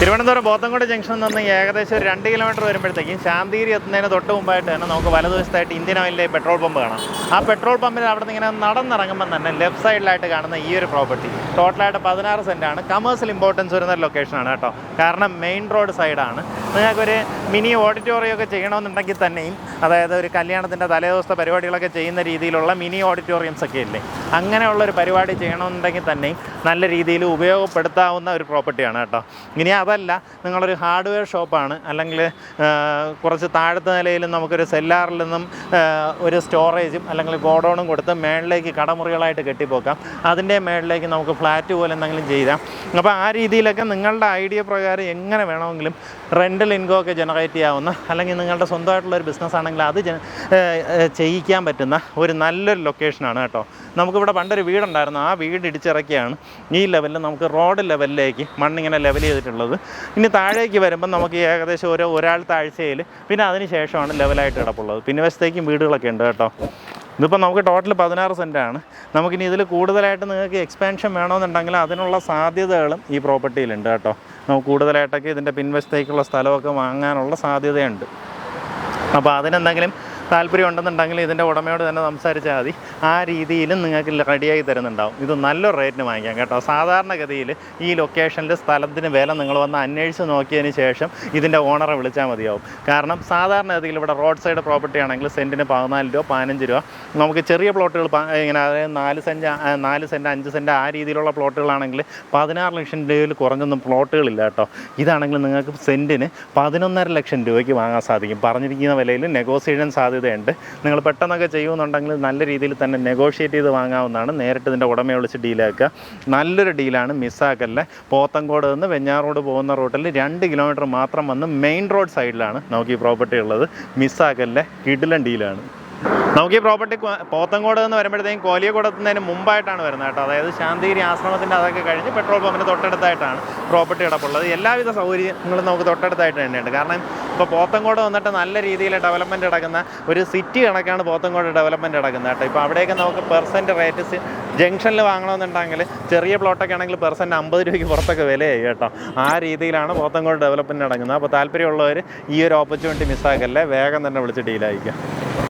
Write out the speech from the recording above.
തിരുവനന്തപുരം പോത്തങ്കോട് ജംഗ്ഷനിൽ നിന്ന് ഏകദേശം ഒരു രണ്ട് കിലോമീറ്റർ വരുമ്പോഴത്തേക്കും ശാന്തിഗിരി എത്തുന്നതിന് തൊട്ട് മുമ്പായിട്ട് തന്നെ നമുക്ക് വലതുവശത്തായിട്ട് ഇന്ത്യൻ ഓയിലിലെ പെട്രോൾ പമ്പ് കാണാം. ആ പെട്രോൾ പമ്പിൽ അവിടെ നിന്ന് ഇങ്ങനെ നടന്നിറങ്ങുമ്പോൾ തന്നെ ലെഫ്റ്റ് സൈഡിലായിട്ട് കാണുന്ന ഈ ഒരു പ്രോപ്പർട്ടി ടോട്ടലായിട്ട് പതിനാറ് സെന്റാണ് കമേഴ്സ്യൽ ഇമ്പോർട്ടൻസ് വരുന്ന ലൊക്കേഷനാണ് കേട്ടോ. കാരണം മെയിൻ റോഡ് സൈഡാണ് നിങ്ങൾക്കൊരു മിനി ഓഡിറ്റോറിയം ഒക്കെ ചെയ്യണമെന്നുണ്ടെങ്കിൽ തന്നെയും അതായത് ഒരു കല്യാണത്തിന്റെ തലേദിവസത്തെ പരിപാടികളൊക്കെ ചെയ്യുന്ന രീതിയിലുള്ള മിനി ഓഡിറ്റോറിയംസ് ഒക്കെ ഇല്ലേ? അങ്ങനെയുള്ളൊരു പരിപാടി ചെയ്യണമെന്നുണ്ടെങ്കിൽ തന്നെയും നല്ല രീതിയിൽ ഉപയോഗപ്പെടുത്താവുന്ന ഒരു പ്രോപ്പർട്ടിയാണ് കേട്ടോ. ഇനി അതല്ല നിങ്ങളൊരു ഹാർഡ്വെയർ ഷോപ്പാണ് അല്ലെങ്കിൽ കുറച്ച് താഴത്തെ നിലയിൽ നമുക്കൊരു സെല്ലാറിൽ നിന്നും ഒരു സ്റ്റോറേജും അല്ലെങ്കിൽ ഗോഡൗണും കൊടുത്ത് മേളിലേക്ക് കടമുറികളായിട്ട് കെട്ടിപ്പോക്കാം. അതിന്റെ മേളിലേക്ക് നമുക്ക് ഫ്ലാറ്റ് പോലെ എന്തെങ്കിലും ചെയ്യാം അപ്പോൾ ആ രീതിയിലൊക്കെ നിങ്ങളുടെ ഐഡിയ പ്രകാരം എങ്ങനെ വേണമെങ്കിലും റെന്റൽ ഇൻകം ഒക്കെ ജനറേറ്റ് ചെയ്യാവുന്ന അല്ലെങ്കിൽ നിങ്ങളുടെ സ്വന്തമായിട്ടുള്ള ഒരു ബിസിനസ് ആണെങ്കിൽ അത് ചെയ്യിക്കാൻ പറ്റുന്ന ഒരു നല്ലൊരു ലൊക്കേഷനാണ് കേട്ടോ. നമുക്കിവിടെ പണ്ടൊരു വീടുണ്ടായിരുന്നു. ആ വീട് ഇടിച്ചിറക്കിയാണ്. ഈ ലെവലിൽ നമുക്ക് റോഡ് ലെവലിലേക്ക് മണ്ണിങ്ങനെ ലെവൽ ചെയ്തിട്ടുള്ളത്. ഇനി താഴേക്ക് വരുമ്പോൾ നമുക്ക് ഏകദേശം ഒരു ഒരാൾ താഴ്ചയിൽ. പിന്നെ അതിന് ശേഷമാണ് ലെവലായിട്ട് കിടപ്പുള്ളത്. പിന്നെ വശത്തേക്കും വീടുകളൊക്കെ ഉണ്ട് കേട്ടോ. ഇതിപ്പോൾ നമുക്ക് ടോട്ടൽ പതിനാറ് സെന്റാണ് നമുക്കിനി ഇതിൽ കൂടുതലായിട്ട് നിങ്ങൾക്ക് എക്സ്പാൻഷൻ വേണമെന്നുണ്ടെങ്കിൽ അതിനുള്ള സാധ്യതകളും ഈ പ്രോപ്പർട്ടിയിലുണ്ട് കേട്ടോ. നമുക്ക് കൂടുതലായിട്ടൊക്കെ ഇതിന്റെ പിൻവശത്തേക്കുള്ള സ്ഥലമൊക്കെ വാങ്ങാനുള്ള സാധ്യതയുണ്ട്. അപ്പോൾ അതിനെന്തെങ്കിലും താല്പര്യം ഉണ്ടെന്നുണ്ടെങ്കിൽ ഇതിന്റെ ഉടമയോട് തന്നെ സംസാരിച്ചാൽ മതി. ആ രീതിയിലും നിങ്ങൾക്ക് റെഡിയായി തരുന്നുണ്ടാവും. ഇത് നല്ലൊരു റേറ്റിന് വാങ്ങിക്കാം കേട്ടോ. സാധാരണഗതിയിൽ ഈ ലൊക്കേഷനിൽ സ്ഥലത്തിന് വില നിങ്ങൾ വന്ന് അന്വേഷിച്ച് നോക്കിയതിന് ശേഷം ഇതിന്റെ ഓണറെ വിളിച്ചാൽ മതിയാവും. കാരണം സാധാരണഗതിയിൽ ഇവിടെ റോഡ് സൈഡ് പ്രോപ്പർട്ടി ആണെങ്കിൽ സെന്റിന് പതിനാല് രൂപ പതിനഞ്ച് രൂപ. നമുക്ക് ചെറിയ പ്ലോട്ടുകൾ ഇങ്ങനെ അതായത് നാല് സെന്റ് നാല് സെന്റ് അഞ്ച് സെന്റ് ആ രീതിയിലുള്ള പ്ലോട്ടുകളാണെങ്കിൽ പതിനാറ് ലക്ഷം രൂപയിൽ കുറഞ്ഞൊന്നും പ്ലോട്ടുകളില്ല കേട്ടോ. ഇതാണെങ്കിൽ നിങ്ങൾക്ക് സെന്റിന് പതിനൊന്നര ലക്ഷം രൂപയ്ക്ക് വാങ്ങാൻ സാധിക്കും. പറഞ്ഞിരിക്കുന്ന വിലയിൽ നെഗോസിയേഷൻ സാധ്യതയുണ്ട്. നിങ്ങൾ പെട്ടെന്നൊക്കെ ചെയ്യുമെന്നുണ്ടെങ്കിൽ നല്ല രീതിയിൽ തന്നെ നെഗോഷിയേറ്റ് ചെയ്ത് വാങ്ങാവുന്നതാണ്. നേരിട്ട് ഇതിന്റെ ഉടമയെ വിളിച്ച് ഡീലാക്കുക നല്ലൊരു ഡീലാണ് മിസ്സാക്കല്ല? പോത്തങ്കോട് നിന്ന് വെഞ്ഞാറോട് പോകുന്ന റൂട്ടിൽ രണ്ട് കിലോമീറ്റർ മാത്രം വന്ന് മെയിൻ റോഡ് സൈഡിലാണ് നമുക്ക് ഈ പ്രോപ്പർട്ടി ഉള്ളത്. മിസ്സാക്കല്ല? കിടിലൻ ഡീലാണ് നമുക്ക് ഈ പ്രോപ്പർട്ടി പോത്തങ്കോട് നിന്ന് വരുമ്പോഴത്തേക്കും കോലിയക്കോട് എത്തുന്നതിന് മുമ്പായിട്ടാണ് വരുന്നത് കേട്ടോ. അതായത് ശാന്തിഗിരി ആശ്രമത്തിന്റെ അതൊക്കെ കഴിഞ്ഞ് പെട്രോൾ പമ്പിന് തൊട്ടടുത്തായിട്ടാണ് പ്രോപ്പർട്ടി കിടപ്പുള്ളത്. എല്ലാവിധ സൗകര്യങ്ങളും നമുക്ക് തൊട്ടടുത്തായിട്ട് തന്നെയുണ്ട്. കാരണം ഇപ്പോൾ പോത്തങ്കോട് വന്നിട്ട് നല്ല രീതിയിൽ ഡെവലപ്മെന്റ് നടക്കുന്ന ഒരു സിറ്റി കണക്കാണ് പോത്തങ്കോട് ഡെവലപ്മെന്റ് നടക്കുന്നത് കേട്ടോ. ഇപ്പോൾ അവിടെയൊക്കെ നമുക്ക് പെർസെന്റ് റേറ്റ് ജംഗ്ഷനിൽ വാങ്ങണമെന്നുണ്ടെങ്കിൽ ചെറിയ പ്ലോട്ടൊക്കെ ആണെങ്കിൽ പെർസെന്റ് അമ്പത് രൂപയ്ക്ക് പുറത്തൊക്കെ വിലയായി കേട്ടോ. ആ രീതിയിലാണ് പോത്തങ്കോട് ഡെവലപ്മെന്റ് നടക്കുന്നത്. അപ്പോൾ താല്പര്യമുള്ളവർ ഈ ഒരു ഓപ്പർച്യൂണിറ്റി മിസ്സാക്കല്ലേ വേഗം തന്നെ വിളിച്ച് ഡീലായിരിക്കാം